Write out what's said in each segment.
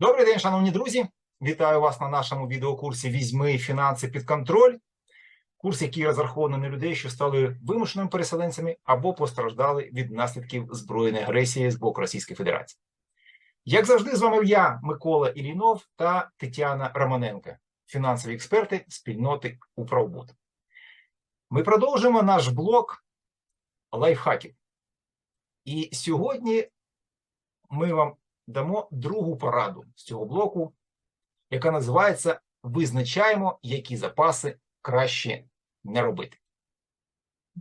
Добрий день, шановні друзі. Вітаю вас на нашому відеокурсі Візьми фінанси під контроль. Курс, який розрахований на людей, що стали вимушеними переселенцями або постраждали від наслідків збройної агресії з боку Російської Федерації. Як завжди, з вами я, Микола Ілінов та Тетяна Романенко, фінансові експерти спільноти Управбут. Ми продовжуємо наш блок лайфхаків. І сьогодні ми вам дамо другу пораду з цього блоку, яка називається Визначаємо, які запаси краще не робити.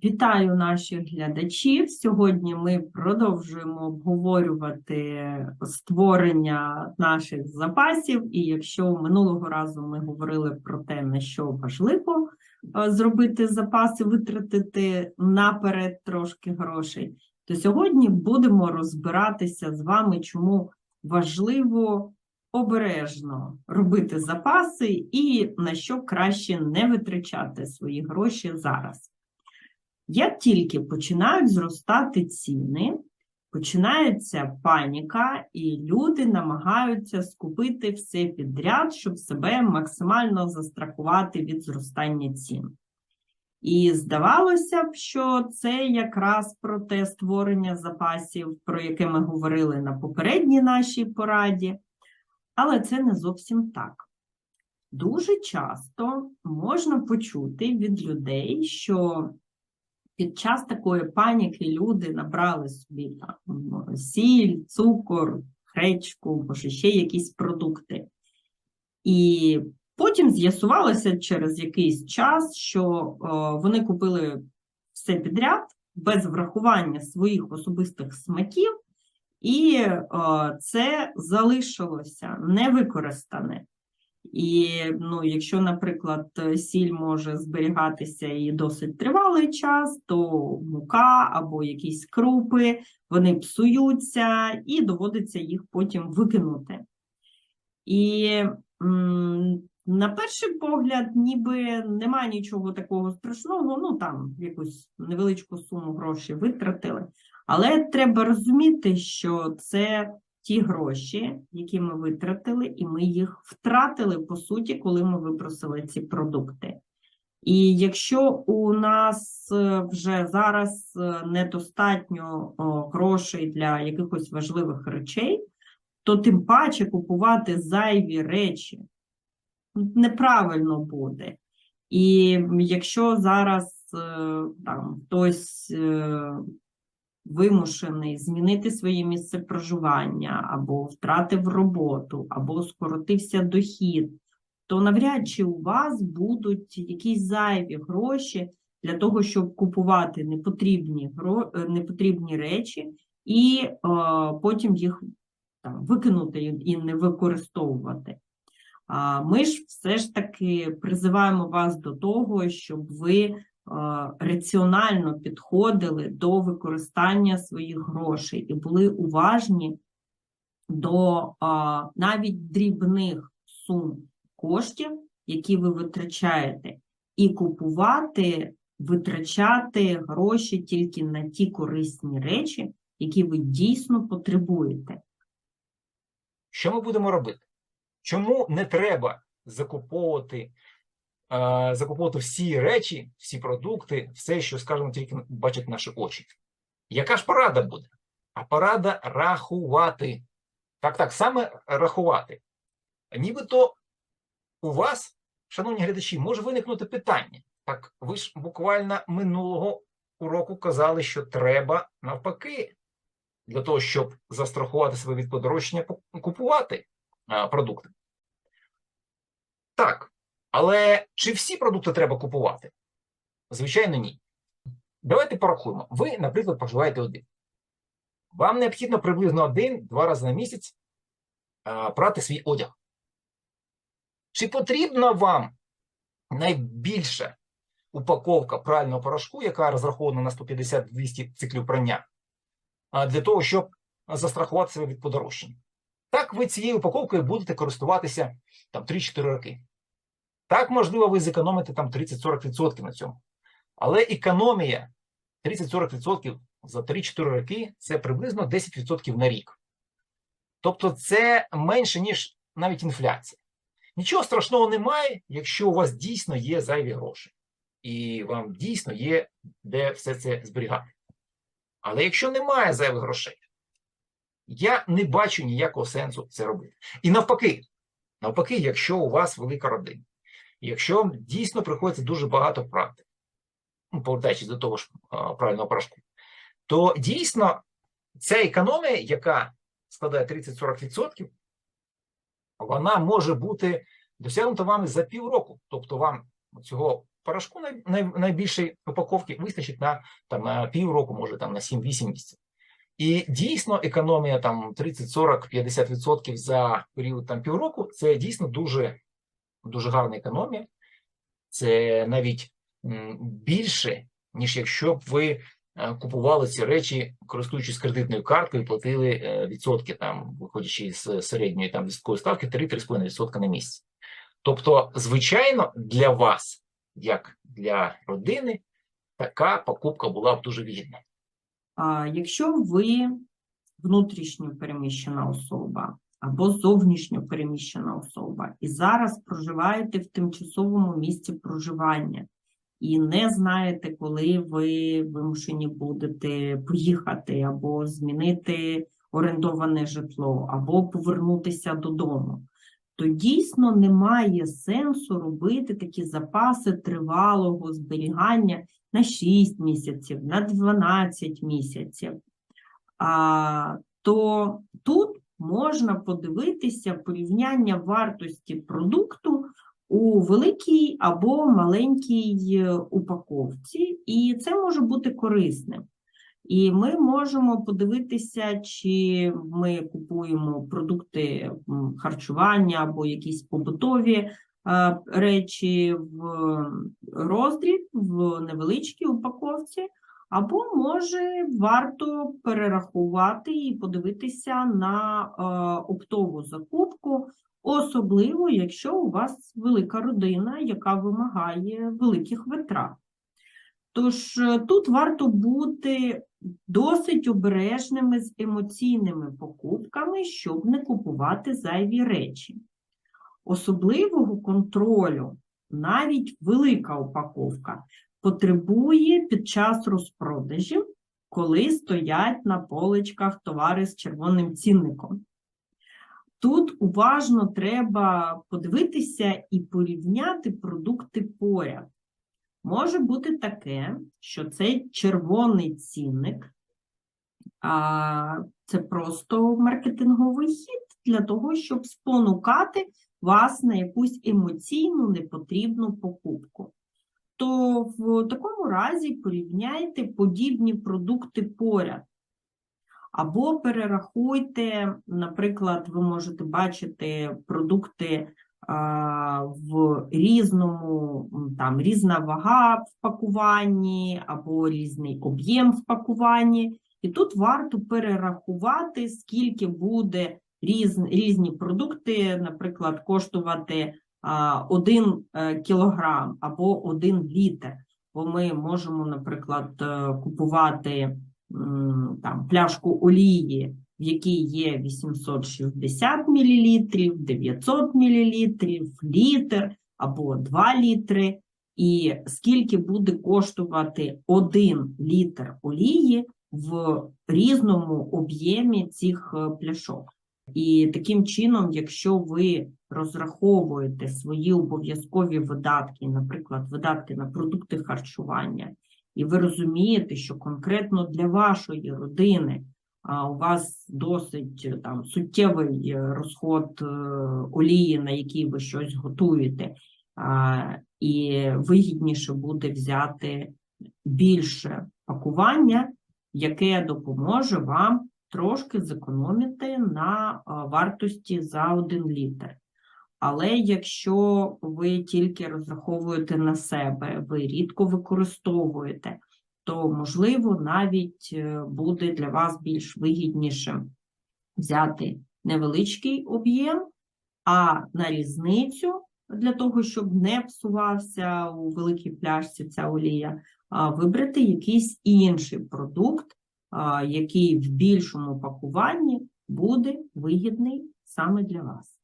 Вітаю наших глядачів. Сьогодні ми продовжуємо обговорювати створення наших запасів. І якщо минулого разу ми говорили про те, на що важливо е, зробити запаси, витратити наперед трошки грошей, то сьогодні будемо розбиратися з вами, чому важливо обережно робити запаси і на що краще не витрачати свої гроші зараз. Як тільки починають зростати ціни, починається паніка, і люди намагаються скупити все підряд, щоб себе максимально застрахувати від зростання цін. І здавалося б, що це якраз про те створення запасів, про яке ми говорили на попередній нашій пораді, але це не зовсім так. Дуже часто можна почути від людей, що під час такої паніки люди набрали собі там сіль, цукор, гречку, може ще якісь продукти. І потім з'ясувалося через якийсь час, що вони купили все підряд без врахування своїх особистих смаків, і це залишилося невикористане. І ну, якщо, наприклад, сіль може зберігатися і досить тривалий час, то мука або якісь крупи вони псуються і доводиться їх потім викинути. І на перший погляд, ніби немає нічого такого страшного, ну там якусь невеличку суму грошей витратили. Але треба розуміти, що це ті гроші, які ми витратили, і ми їх втратили, по суті, коли ми випросили ці продукти. І якщо у нас е, вже зараз е, недостатньо грошей для якихось важливих речей, то тим паче купувати зайві речі неправильно буде. І якщо зараз е, там хтось вимушений змінити своє місце проживання, або втратив роботу, або скоротився дохід, то навряд чи у вас будуть якісь зайві гроші для того, щоб купувати непотрібні непотрібні речі і е, потім їх там, викинути і не використовувати. Ми ж все ж таки призиваємо вас до того, щоб ви раціонально підходили до використання своїх грошей і були уважні до навіть дрібних сум коштів, які ви витрачаєте, і купувати, витрачати гроші тільки на ті корисні речі, які ви дійсно потребуєте. Що ми будемо робити? Чому не треба закуповувати е, закуповувати всі речі, всі продукти, все, що, скажімо, тільки бачать наші очі. Яка ж порада буде? А порада рахувати. Так, так, саме рахувати. Нібито у вас, шановні глядачі, може виникнути питання. Так, ви ж буквально минулого уроку казали, що треба навпаки, для того, щоб застрахувати себе від подорожчання, купувати продукти. Так, але чи всі продукти треба купувати? Звичайно, ні. Давайте порахуємо. Ви, наприклад, проживаєте один. Вам необхідно приблизно один-два рази на місяць прати свій одяг. Чи потрібна вам найбільша упаковка прального порошку, яка розрахована на 150-200 циклів прання, для того, щоб застрахувати себе від подорожчання? Так, ви цією упаковкою будете користуватися там 3-4 роки. Так, можливо, ви зекономите там 30-40% на цьому. Але економія 30-40% за 3-4 роки це приблизно 10% на рік. Тобто це менше, ніж навіть інфляція. Нічого страшного немає, якщо у вас дійсно є зайві гроші, і вам дійсно є де все це зберігати. Але якщо немає зайвих грошей, я не бачу ніякого сенсу це робити. І навпаки, навпаки, якщо у вас велика родина, якщо дійсно приходиться дуже багато практик, ну, повертаючись до того ж правильного порошку, то дійсно ця економія, яка складає 30-40%, вона може бути досягнута вами за півроку. Тобто вам цього порошку най, най, найбільшої упаковки вистачить на, там, на півроку, може там на 7-8 місяців. І дійсно економія там 30, 40, 50% за період там півроку це дійсно дуже, дуже гарна економія. Це навіть більше, ніж якщо б ви е, купували ці речі, користуючись кредитною карткою, і платили е, відсотки, там, виходячи з середньої там відсоткової ставки 3-3,5% на місяць. Тобто, звичайно, для вас, як для родини, така покупка була б дуже вигідна. Якщо ви внутрішньо переміщена особа або зовнішньо переміщена особа, і зараз проживаєте в тимчасовому місці проживання, і не знаєте, коли ви вимушені будете поїхати або змінити орендоване житло, або повернутися додому, то дійсно немає сенсу робити такі запаси тривалого зберігання на 6 місяців, на 12 місяців. То тут можна подивитися порівняння вартості продукту у великій або маленькій е, упаковці, і це може бути корисним. І ми можемо подивитися, чи ми купуємо продукти харчування або якісь побутові речі в роздріб, в невеличкій упаковці, або може варто перерахувати і подивитися на е, оптову закупку, особливо якщо у вас велика родина, яка вимагає великих витрат. Тож е, тут варто бути досить обережними з емоційними покупками, щоб не купувати зайві речі. Особливого контролю навіть велика упаковка потребує під час розпродажів, коли стоять на поличках товари з червоним цінником. Тут уважно треба подивитися і порівняти продукти поряд. Може бути таке, що цей червоний цінник а, це просто маркетинговий хід для того, щоб спонукати вас на якусь емоційну непотрібну покупку. То в такому разі порівняйте подібні продукти поряд. Або перерахуйте, наприклад, ви можете бачити продукти в різному, там різна вага в пакуванні, або різний об'єм в пакуванні. І тут варто перерахувати, скільки буде різ, різні продукти, наприклад, коштувати а, 1 кілограм або 1 літр. Бо ми можемо, наприклад, е, купувати там, пляшку олії, в якій є 860 мл, 900 мл, літр або 2 літри. І скільки буде коштувати 1 літр олії в різному об'ємі цих е, пляшок. І таким чином, якщо ви розраховуєте свої обов'язкові видатки, наприклад, видатки на продукти харчування, і ви розумієте, що конкретно для вашої родини у вас досить там суттєвий е, розход е, олії, на якій ви щось готуєте, і вигідніше буде взяти більше пакування, яке допоможе вам трошки зекономити на вартості за один літр. Але якщо ви тільки розраховуєте на себе, ви рідко використовуєте, то можливо навіть е, буде для вас більш вигідніше взяти невеличкий об'єм, а на різницю для того, щоб не псувався у великій пляшці ця олія, вибрати якийсь інший продукт, який в більшому пакуванні буде вигідний саме для вас.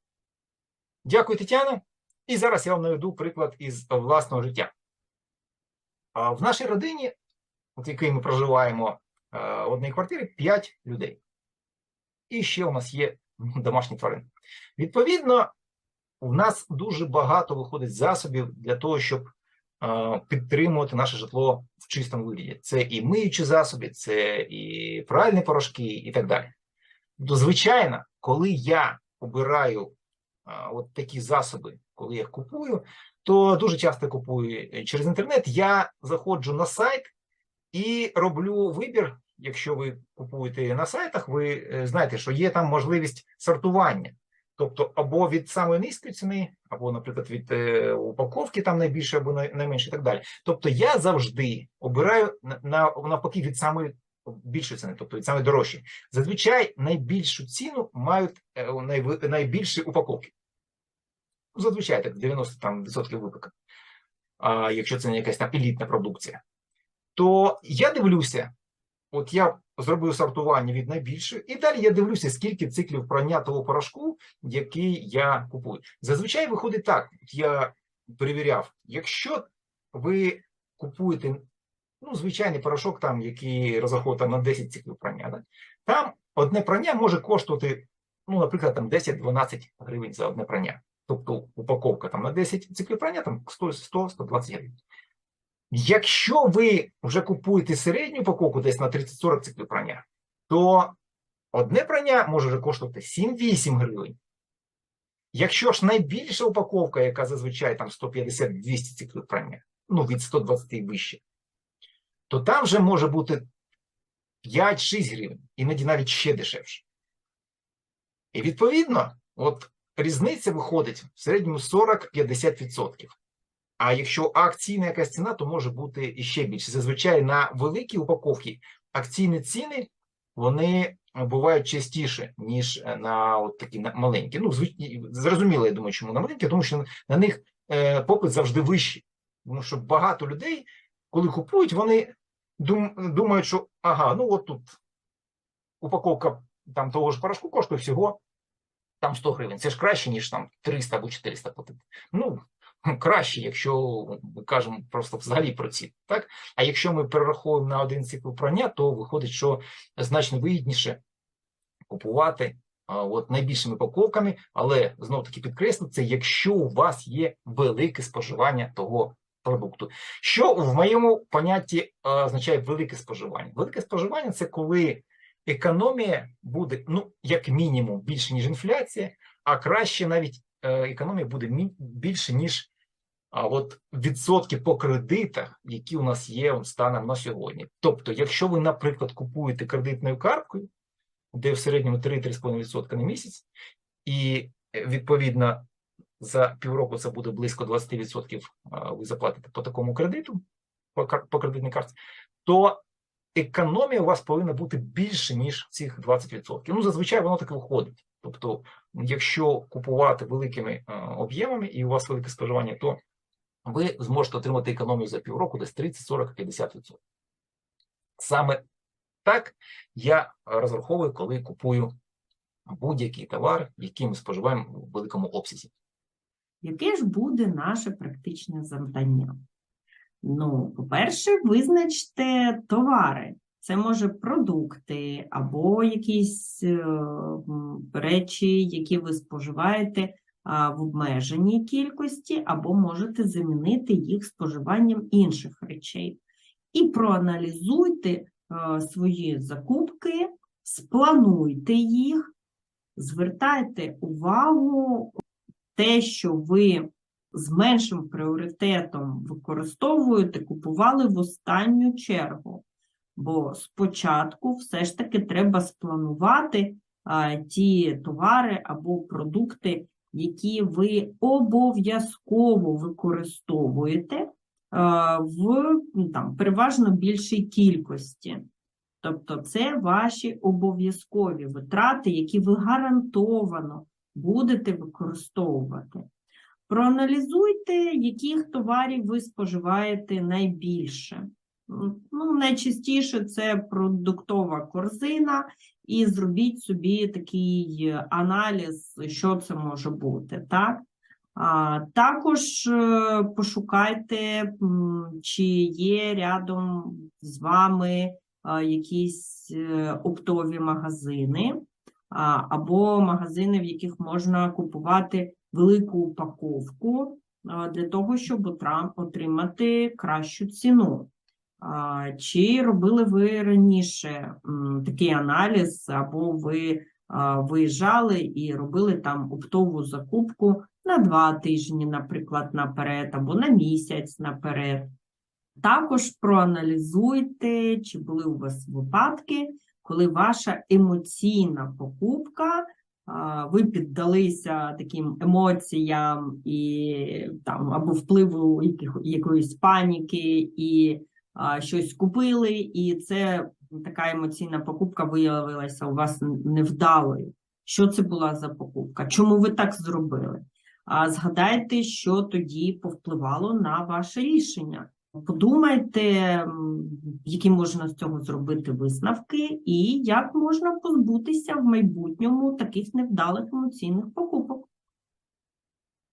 Дякую, Тетяно. І зараз я вам наведу приклад із власного життя. В нашій родині, от якій ми проживаємо е, в одній квартирі, 5 людей. І ще у нас є домашні тварини. Відповідно, у нас дуже багато виходить засобів для того, щоб підтримувати наше житло в чистому вигляді. Це і миючі засоби, це і пральні порошки, і так далі. Тобто, звичайно, коли я обираю от такі засоби, коли я їх купую, то дуже часто купую е, через інтернет. Я заходжу на сайт і роблю вибір. Якщо ви купуєте на сайтах, ви е, знаєте, що є там можливість сортування. Тобто, або від самої низької ціни, або, наприклад, від е, упаковки там найбільше або найменше, і так далі. Тобто, я завжди обираю на, на навпаки від самої більшої ціни, тобто від самої дорожчої. Зазвичай найбільшу ціну мають е, найбільші упаковки. Ну, Зазвичай так 90 там, відсотків випадків. А якщо це не якась там елітна продукція, то я дивлюся, от я зробив сортування від найбільшої, і далі я дивлюся, скільки циклів прання того порошку, який я купую. Зазвичай виходить так: я перевіряв, якщо ви купуєте ну, звичайний порошок, там, який розраховує на 10 циклів прання, да? там одне прання може коштувати, ну, наприклад, там 10-12 гривень за одне прання. Тобто упаковка там на 10 циклів прання там 100-120 гривень. Якщо ви вже купуєте середню упаковку десь на 30-40 циклів прання, то одне прання може вже коштувати 7-8 гривень. Якщо ж найбільша упаковка, яка зазвичай там 150-200 циклів прання, ну від 120 і вище, то там вже може бути 5-6 гривень, іноді навіть ще дешевше. І відповідно, от різниця виходить в середньому 40-50%. А якщо акційна якась ціна, то може бути іще більше. Зазвичай на великі упаковки акційні ціни вони бувають частіше, ніж на от такі на- маленькі. Ну, зрозуміло, я думаю, чому на маленькі, тому що на них е, попит завжди вищий. Тому що багато людей, коли купують, вони дум, думають, що ага, ну от тут упаковка там того ж порошку коштує всього там 100 гривень. Це ж краще, ніж там 300 або 400 платити. Ну, краще, якщо ми кажемо просто взагалі про ці. Так? А якщо ми перераховуємо на один цикл прання, то виходить, що значно вигідніше купувати от найбільшими упаковками, але знов таки підкреслю, це якщо у вас є велике споживання того продукту. Що в моєму понятті означає велике споживання? Велике споживання це коли економія буде, ну, як мінімум, більше, ніж інфляція, а краще навіть е, економія буде більше, ніж а от відсотки по кредитах, які у нас є станом на сьогодні. Тобто, якщо ви, наприклад, купуєте кредитною карткою, де в середньому 3-3,5% на місяць, і е, відповідно за півроку це буде близько 20% ви заплатите по такому кредиту, по, кредитній картці, то економія у вас повинна бути більше, ніж цих 20%. Ну, зазвичай воно так виходить. Тобто, якщо купувати великими е, об'ємами і у вас велике споживання, то ви зможете отримати економію за півроку десь 30, 40, 50%. Саме так я розраховую, коли купую будь-який товар, який ми споживаємо в великому обсязі. Яке ж буде наше практичне завдання? Ну, по-перше, визначте товари. Це може продукти або якісь е, речі, які ви споживаєте в обмеженій кількості, або можете замінити їх споживанням інших речей. І проаналізуйте свої закупки, сплануйте їх, звертайте увагу те, що ви з меншим пріоритетом використовуєте, купували в останню чергу. Бо спочатку все ж таки треба спланувати а, ті товари або продукти, які ви обов'язково використовуєте в ну, там, переважно більшій кількості. Тобто це ваші обов'язкові витрати, які ви гарантовано будете використовувати. Проаналізуйте, яких товарів ви споживаєте найбільше. Ну, найчастіше це продуктова корзина, і зробіть собі такий аналіз, що це може бути, так? А, також е, пошукайте, чи є рядом з вами а, якісь е, оптові магазини, або магазини, в яких можна купувати велику упаковку для того, щоб отримати кращу ціну. Чи робили ви раніше такий аналіз, або ви виїжджали і робили там оптову закупку на два тижні, наприклад, наперед, або на місяць наперед? Також проаналізуйте, чи були у вас випадки, коли ваша емоційна покупка, ви піддалися таким емоціям і там або впливу якоїсь паніки, і щось купили, і це така емоційна покупка виявилася у вас невдалою. Що це була за покупка? Чому ви так зробили? А згадайте, що тоді повпливало на ваше рішення. Подумайте, які можна з цього зробити висновки, і як можна позбутися в майбутньому таких невдалих емоційних покупок.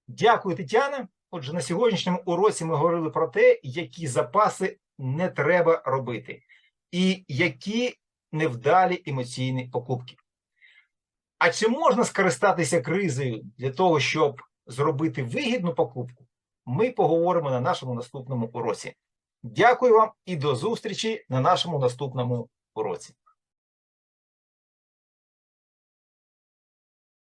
Дякую, Тетяна. Отже, на сьогоднішньому уроці ми говорили про те, які запаси не треба робити, і які невдалі емоційні покупки. А чи можна скористатися кризою для того, щоб зробити вигідну покупку? Ми поговоримо на нашому наступному уроці. Дякую вам і до зустрічі на нашому наступному уроці.